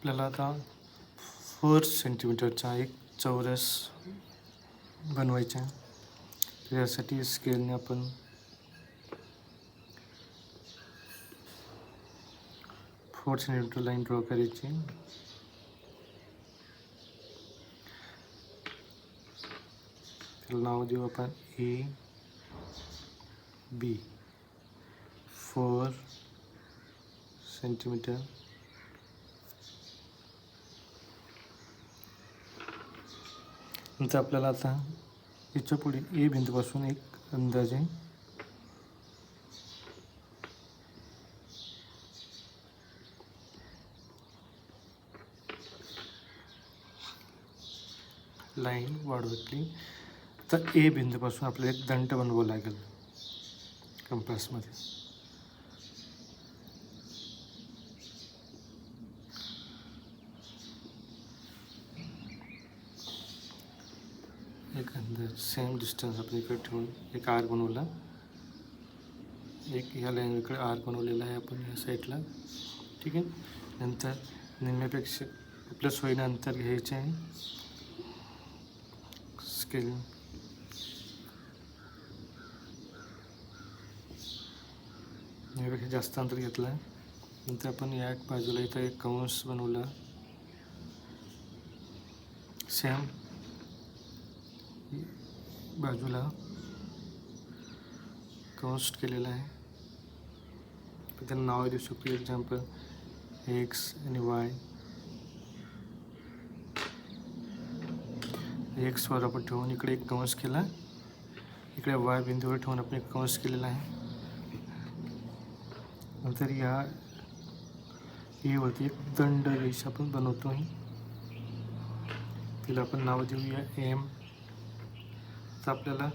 आपल्याला आता फोर सेंटीमीटरचा एक चौरस तर यासाठी स्केलने आपण फोर सेंटीमीटर लाईन ड्रॉ करायची. नाव देऊ आपण ए बी फोर सेंटीमीटर नंतर आपल्याला आता याच्यापुढे ए बिंदूपासून एक अंदाजे लाईन वाढवतली. तर ए बिंदूपासून आपल्याला एक दंड बनवावं लागेल. कंपासमध्ये एक अंदाज सेम आपण इकडे ठेवून एक आर बनवला एक ह्या लाईन इकडे आर बनवलेला आहे आपण या साईडला ठीक आहे नंतर निम्म्यापेक्षा आपल्या सोयीनं अंतर घ्यायचे आहे स्केल यापेक्षा जास्त अंतर घेतलं आहे नंतर बाजूला इथं एक कंस बनवला सेम बाजूला कंस केलेला आहे. त्याला नाव देऊ शकतो. एक्स आणि वाय एक्सवर आपण ठेवून इकडे एक कंस केला. इकडे वाय बिंदूवर ठेवून एक कंस केलेला आहे. नंतर या वरती एक दंड रेष आपण बनवतो आहे. तिला आपण नाव देऊया एम तर आपल्याला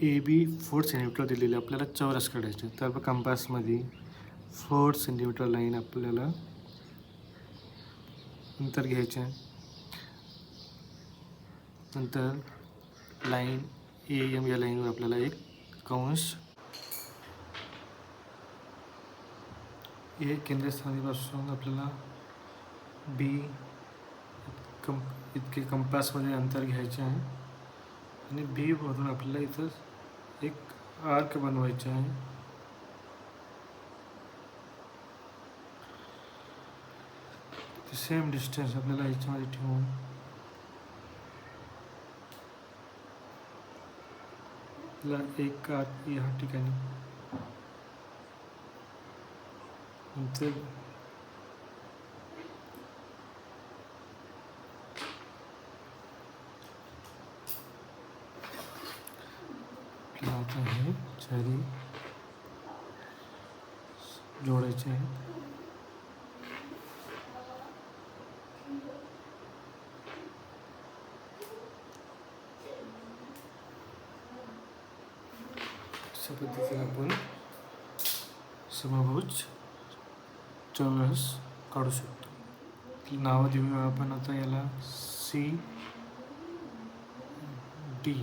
ए बी फोर सेंटीमीटर दिलेले आपल्याला चौरस काढायचे तर आपण कंपासमध्ये फोर सेंटीमीटर लाईन आपल्याला नंतर घ्यायचे नंतर लाईन ए एम या लाईनवर आपल्याला एक कंस ए केंद्रस्थानीपासून आपल्याला बी कं इतके कंपासमध्ये अंतर घ्यायचे आहे. आणि बी वरून आपल्याला इथं एक आर्क बनवायचे आहे. सेम डिस्टन्स आपल्याला ठेवून. एक आर्क या ठिकाणी. नंतर आता हे अशा पद्धतीने आपण समभुज चौरस देऊया आपण आता याला सी डी